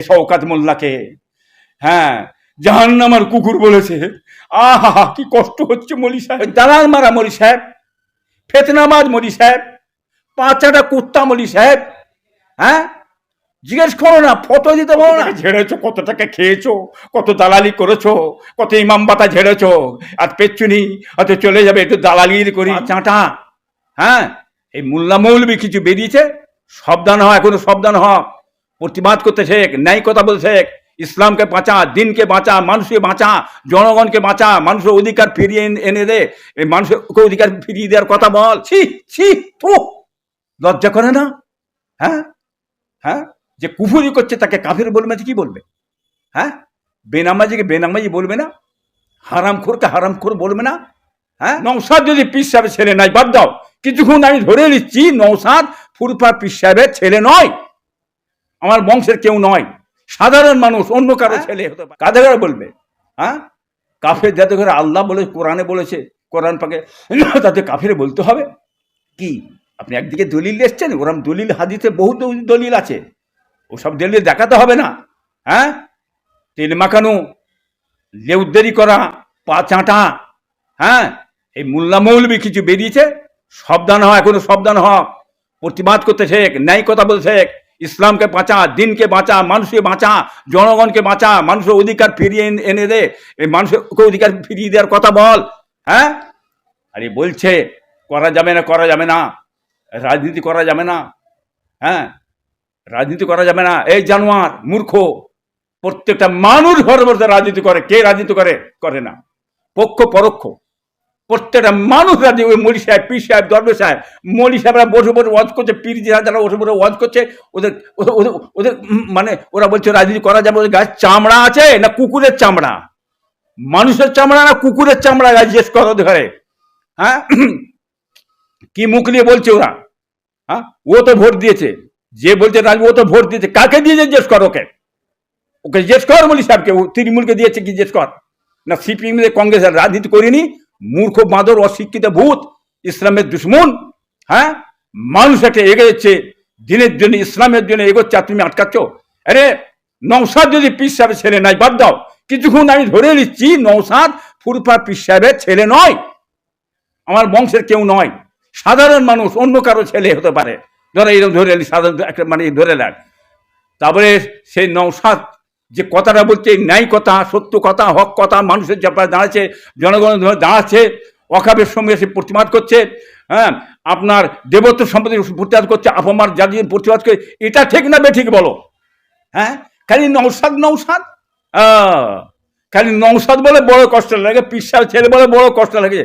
শওকাত মোল্লাকে। হ্যাঁ জাহান্নামার কুকুর বলেছে আহা কি কষ্ট হচ্ছে মলি সাহেব দালাল মারা মলি সাহেব ফেতনামাজ মলি সাহেব পাঁচাটা কুত্তা মলি সাহেব হ্যাঁ? জিজ্ঞেস করো না ফটো দিতে পারো না? ঝেড়েছো কত টাকা খেয়েছো কত দালালি করেছ কত ইমাম বাতা ঝেড়েছো আর পেচ্ছুনি হয়তো চলে যাবে একটু দালালি করি। চাঁটা হ্যাঁ এই মোল্লা মৌলবি কিছু বেরিয়েছে সাবধান হ এখনও সাবধান হ প্রতিবাদ করতে শেখ, ন্যায় কথা বলতে শেখ। ইসলামকে বাঁচা, দিনকে বাঁচা, মানুষকে বাঁচা, জনগণকে বাঁচা, মানুষের অধিকার ফিরিয়ে এনে- দে। মানুষকে অধিকার ফিরিয়ে দেওয়ার কথা বল। ছি ছি তো লজ্জা করে না? হ্যাঁ? হ্যাঁ? যে কুফুরি করছে তাকে কাফির বলবে কি বলবে। হ্যাঁ? বেনামাজিকে বেনামাজি বলবে না? হারামখোরকে হারামখোর বলবে না? হ্যাঁ? নৌসাদ যদি পিস সাহেবের ছেলে নাই, বাদ দাও। কিছুক্ষণ আমি ধরে নিচ্ছি নৌসাদ ফুরফা পিস সাহেবের ছেলে নয়। আমার বংশের কেউ নয়। সাধারণ মানুষ অন্য কারও ছেলে হতে পারে। কাদের বলবে? হ্যাঁ? কাফের যাতে করে আল্লাহ বলে কোরআনে বলেছে কোরআন পাকে। তাতে কাফের বলতে হবে। কি? আপনি একদিকে দলিল এসছেন ওরম দলিল হাদিতে বহু দলিল আছে। ওসব দলিল দেখাতে হবে না। হ্যাঁ? তেল মাখানো লেউদ্দেরি করা পা চাঁটা হ্যাঁ? এই মোল্লা মৌলবি কিছু বেরিয়েছে সাবধান হ এখনও সাবধান হ। প্রতিবাদ করতে শেখ ন্যায় কথা বলতে শেখ। ইসলামকে বাঁচা, দিনকে বাঁচা, মানুষকে বাঁচা, জনগণকে বাঁচা, মানুষের অধিকার ফিরিয়ে এনে- দে। মানুষকে অধিকার ফিরিয়ে দেওয়ার কথা বল হ্যাঁ? আরে বলছে, করা যাবে না, করা যাবে না। রাজনীতি করা যাবে না হ্যাঁ? রাজনীতি করা যাবে না। এই জানোয়ার, মূর্খ, প্রত্যেকটা মানুষ ঘরে বসে রাজনীতি করে। কে রাজনীতি করে? করে না। পক্ষ পরোক্ষ। প্রত্যেকটা মানুষ রাজি ওই মলি সাহেব, পীর সাহেব দরবে সাহেব, মলি সাহেবরা বসে বসে ওয়াজ করছে, পীর যারা যারা বসে বসে ওয়াজ করছে, ওদের, ওদের- ওদের মানে ওরা বলছে রাজনীতি করা যাবে ওদের গাছ চামড়া আছে না কুকুরের চামড়া? মানুষের চামড়া না কুকুরের চামড়া গাছ জিজ্ঞেস করো ঘরে? হ্যাঁ? কি মুখ নিয়ে বলছে ওরা? হ্যাঁ? ও তো ভোট দিয়েছে। যে বলছে রাজনীতি, ও তো ভোট দিয়েছে। কাকে দিয়েছে জিজ্ঞেস কর ওকে? ওকে জিজ্ঞেস কর মলি সাহেবকে, ও তৃণমূলকে দিয়েছে কি জিজ্ঞেস কর। না সিপিএম, কংগ্রেস, রাজনীতি করিনি। মূর্খ, বাঁদর, অশিক্ষিত ভূত, ইসলামের দুশ্মন হ্যাঁ? মানুষ একটা এগোচ্ছে দিনের জন্য, ইসলামের জন্য এগোচ্ছে, আর তুমি আটকাচ্ছ? আরে নৌসাদ যদি পিস সাহেবের ছেলে নাই, বাদ দাও। কিছুক্ষণ আমি ধরে নিচ্ছি নৌসাদ ফুরফা পিস সাহেবের ছেলে নয়। আমার বংশের কেউ নয়। সাধারণ মানুষ, অন্য কারও ছেলে হতে পারে। ধরে এরকম ধরে সাধারণ একটা মানে ধরে নেন। তারপরে সেই নৌসাদ যে কথাটা বলছে ন্যায় কথা, সত্য কথা, হক কথা, মানুষের ব্যাপারে দাঁড়াচ্ছে, জনগণের দাঁড়াচ্ছে, অকাবের সঙ্গে সে প্রতিবাদ করছে হ্যাঁ আপনার দেবত্ব সম্পত্তি প্রতিবাদ করছে, আপামার জাতির প্রতিবাদ করে, এটা ঠিক না বে ঠিক বলো? হ্যাঁ খালি নৌসাদ নৌসাদ খালি নৌসাদ বলে বড় কষ্ট লাগে, পিসার ছেলে বলে বড় কষ্ট লাগে।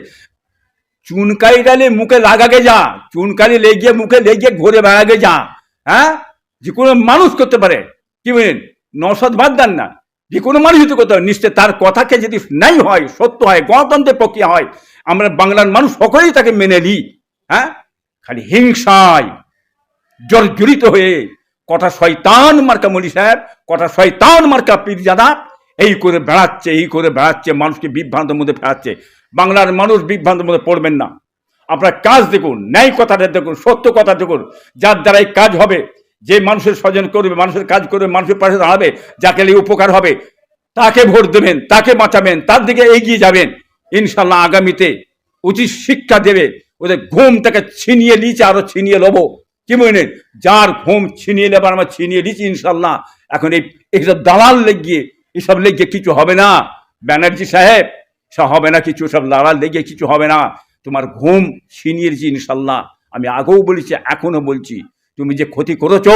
চুনকাই ডালে মুখে লাগাকে যা চুনকালি লেগে মুখে লেগে ঘুরে বেড়াগে যা হ্যাঁ যে কোনো মানুষ করতে পারে, কি বলেন? নসদ বাদ দেন না। যে কোনো মানুষ যদি করতে পারে নিশ্চয় তার কথাকে যদি নাই হয়, সত্য হয়, গণতন্ত্রের প্রক্রিয়া হয়, আমরা বাংলার মানুষ সকলেই তাকে মেনে নিই। হ্যাঁ? খালি হিংসায় জর্জরিত হয়ে কটা শয়তান মার্কা মলি সাহেব কটা শয়তান মার্কা পীরজাদা এই করে বেড়াচ্ছে, এই করে বেড়াচ্ছে, মানুষকে বিভ্রান্তের মধ্যে ফেরাচ্ছে। বাংলার মানুষ বিভ্রান্তের মধ্যে পড়বেন না। আপনার কাজ দেখুন, ন্যায় কথাটা দেখুন, সত্য কথা দেখুন, যার দ্বারা এই কাজ হবে। যে মানুষের স্বজন করবে, মানুষের কাজ করবে, মানুষের পাশে দাঁড়াবে, যাকে নিয়ে উপকার হবে, তাকে ভোট দেবেন, তাকে বাঁচাবেন, তার দিকে এগিয়ে যাবেন ইনশাল্লাহ আগামীতে উচিত শিক্ষা দেবে, ওদের ঘুম থেকে ছিনিয়ে নিয়েছে আরও ছিনিয়ে লবো কি মনে? যার ঘুম ছিনিয়ে নেবার আমরা ছিনিয়ে নিয়েছি ইনশাল্লাহ এখন এই এইসব দালাল লেগিয়ে, এসব লেগে কিছু হবে না। ব্যানার্জি সাহেব সব হবে না কিছু, সব দালাল লেগে কিছু হবে না। তোমার ঘুম ছিনিয়ে নিয়েছি ইনশাল্লাহ আমি আগেও বলেছি এখনও বলছি। তুমি যে ক্ষতি করেছ,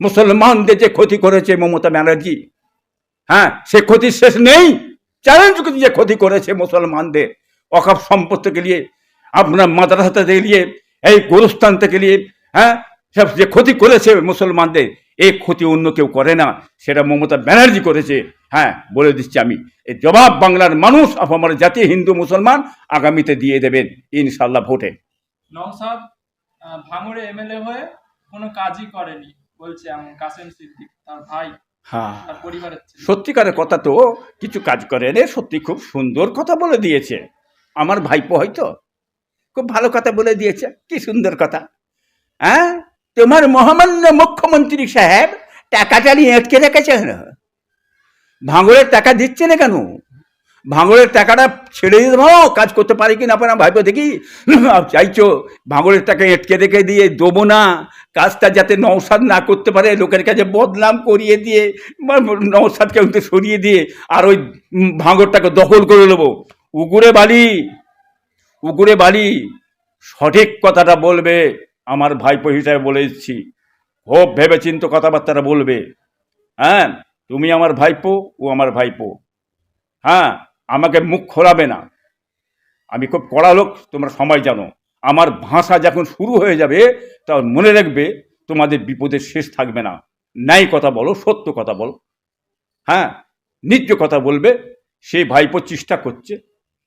মুসলমানদের যে ক্ষতি করেছে মমতা ব্যানার্জি হ্যাঁ সে ক্ষতির শেষ নেই। চ্যালেঞ্জ করছি যে ক্ষতি করেছে মুসলমানদের। অকাপ সম্পদ থেকে নিয়ে, আপনার মাদ্রাসা থেকে নিয়ে, এই গোরস্থান থেকে নিয়ে হ্যাঁ সব যে ক্ষতি করেছে মুসলমানদের, এই ক্ষতি অন্য কেউ করে না। সেটা মমতা ব্যানার্জি করেছে। হ্যাঁ বলে দিচ্ছি আমি। এই জবাব বাংলার মানুষ আমার জাতি, হিন্দু, মুসলমান, আগামীতে দিয়ে দেবেন ইনশাল্লাহ ভোটে। নওসাদ ভাঙড়ে এমএলএ হয়ে কোনো কাজই করেনি বলছে এমন কাসেম সিদ্দিক তার ভাই হ্যাঁ। তার পরিবারের ছেলে। সত্যিকারের কথা তো কিছু কাজ করে রে সত্যি খুব সুন্দর কথা বলে দিয়েছে। আমার ভাইপো হয়তো খুব ভালো কথা বলে দিয়েছে কি সুন্দর কথা। হ্যাঁ? তোমার মহামান্য মুখ্যমন্ত্রী সাহেব টাকাটা নিয়ে আটকে রেখেছে কেন ভাঙড়ের টাকা দিচ্ছে না কেন? ভাঙড়ের টাকাটা ছেড়ে দিতে ভালো কাজ করতে পারি কি না পারে ভাইপো দেখি চাইছো ভাঙড়ের টাকা এটকে রেখে দিয়ে দেবো না। কাজটা যাতে নৌসাদ না করতে পারে, লোকের কাছে বদনাম করিয়ে দিয়ে নৌসাদকে উঠে সরিয়ে দিয়ে আর ওই ভাঙড়টাকে দখল করে নেব। উগুরে বালি উগুরে বালি, সঠিক কথাটা বলবে, আমার ভাইপো হিসাবে বলে দিচ্ছি। খুব ভেবে চিন্ত কথাবার্তাটা বলবে। হ্যাঁ তুমি আমার ভাইপো, ও আমার ভাইপো। হ্যাঁ আমাকে মুখ খোলাবে না। আমি খুব কড়া লোক, তোমরা সময় জানো। আমার ভাষা যখন শুরু হয়ে যাবে, তখন মনে রাখবে, তোমাদের বিপদের শেষ থাকবে না। ন্যায় কথা বলো, সত্য কথা বলো। হ্যাঁ নিজ কথা বলবে। সেই ভাইপো চেষ্টা করছে।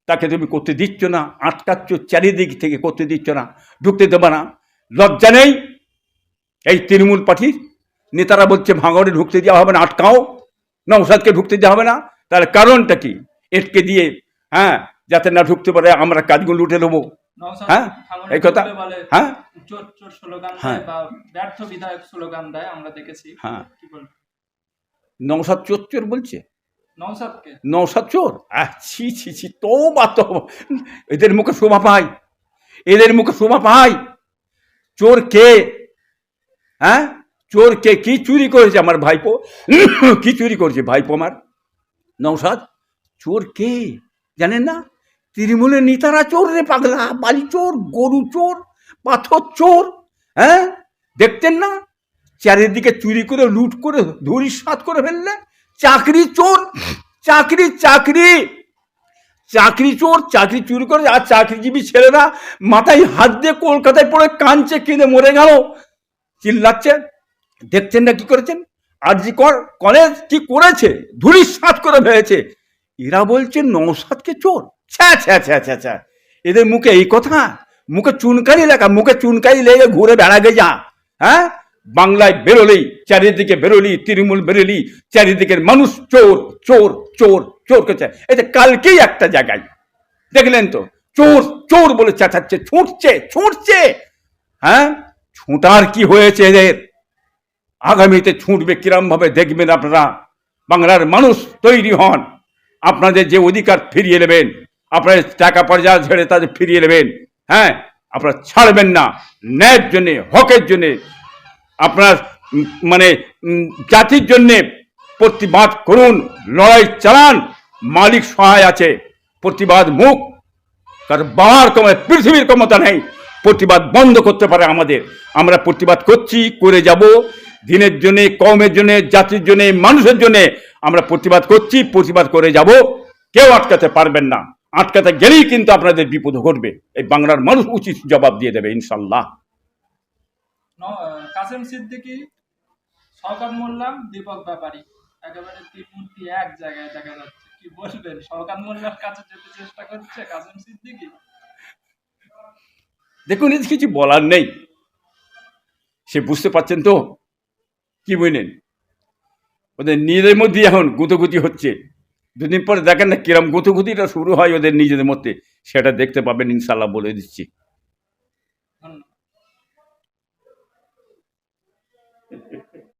তাকে তুমি করতে দিচ্ছ না, আটকাচ্ছ, চারিদিক থেকে করতে দিচ্ছ না, ঢুকতে দেবে না। লজ্জা নেই। এই তৃণমূল পার্টির নেতারা বলছে, ভাঙড়ে ঢুকতে দেওয়া হবে না, আটকাও। নৌসাদকে ঢুকতে দেওয়া হবে না। তার কারণটা কি? এটকে দিয়ে হ্যাঁ যাতে না ঢুকতে পারে আমরা কাজগুলো উঠে নেব। হ্যাঁ, এই কথা। হ্যাঁ? হ্যাঁ। ব্যর্থ বিধায়ক স্লোগান দেয় আমরা দেখেছি। হ্যাঁ। নৌসাদ চোর চোর বলছে? নৌসাদ চোর? আহ ছি ছি ছি তো বা তো এদের মুখে শোভা পাই। এদের মুখে শোভা পাই। চোর কে? হ্যাঁ? চোর কে? কি চুরি করেছে আমার ভাইপো? কি চুরি করেছে ভাইপো আমার? নৌসাদ চোর কে? জানেন না? তৃণমূলের নেতারা চোর রে পাগলা, বালি চোর, গরু চোর, পাথর চোর হ্যাঁ? দেখতেন না? চারিদিকে চুরি করে, লুট করে ধরি সাত করে ফেললে? চাকরি চোর, চাকরি চাকরি। চাকরি চোর, চাকরি চুরি করে, আর চাকরিজীবী ছেলেরা মাথায় হাত দিয়ে কলকাতায় পড়ে কাঞ্চে কিনে মরে গেল। চিল্লাচ্ছে। দেখছেন না কি করেছেন? আরজি কর কলেজ কি করেছে? ধুলি সাত করে ফেলেছে। এরা বলছে নৌসাদকে চোর। ছ্যা ছ্যা ছ্যা ছ্যা ছ্যা এদের মুখে এই কথা? মুখে চুনকারি লেখা, মুখে চুনকারি লেগে ঘুরে বেড়াগে যা। হ্যাঁ? বাংলায় বেরোলেই, চারিদিকে বেরোলি, তৃণমূল বেরোলি, চারিদিকের মানুষ চোর চোর চোর চোর করছে। এটা কালকেই একটা জায়গায়, দেখলেন তো? চোর চোর বলে চেঁচাচ্ছে, ছুটছে ছুটছে। হ্যাঁ? ছুটার কি হয়েছে এদের? আগামীতে ছুটবে কিরম ভাবে দেখবেন আপনারা? বাংলার মানুষ তৈরি হন। আপনাদের যে অধিকার ফিরিয়ে নেবেন, আপনাদের টাকা পয়সা ছেড়ে তাদের ফিরিয়ে নেবেন হ্যাঁ? আপনারা ছাড়বেন না। ন্যায়ের জন্যে, হকের জন্যে, আপনার মানে জাতির জন্যে প্রতিবাদ করুন, লড়াই চালান, মালিক সহায় আছে, প্রতিবাদ মুখ কারণ বাবার ক্ষমতা, পৃথিবীর ক্ষমতা নেই, প্রতিবাদ বন্ধ করতে পারে আমাদের। আমরা প্রতিবাদ করছি, করে যাব। দিনের জন্যে কমের জন্য জাতির জন্য মানুষের জন্য আমরা প্রতিবাদ করছি প্রতিবাদ করে যাব। কেউ আটকাতে পারবেন না। আটকাতে গেলেই কিন্তু আপনাদের বিপদ ঘটবে। এই বাংলার মানুষ উচিত জবাব দিয়ে দেবে ইনশাল্লাহ কাসেম সিদ্দিকী শওকত মোল্লা দীপক ব্যাপারী। একেবারে তিন মূর্তি এক জায়গায় দেখা যাচ্ছে। কি বলবেন? শওকত মোল্লার কাছে যেতে চেষ্টা করছে কাসেম সিদ্দিকী? দেখুন কিছু বলার নেই। সে বুঝতে পারছেন তো? কি বুঝলেন? ওদের নিজেদের মধ্যে এখন গুঁতোগুতি হচ্ছে। দুদিন পরে দেখেন না কিরম গুঁতোগুতিটা শুরু হয় ওদের নিজেদের মধ্যে। সেটা দেখতে পাবেন ইনশাল্লাহ বলে দিচ্ছি।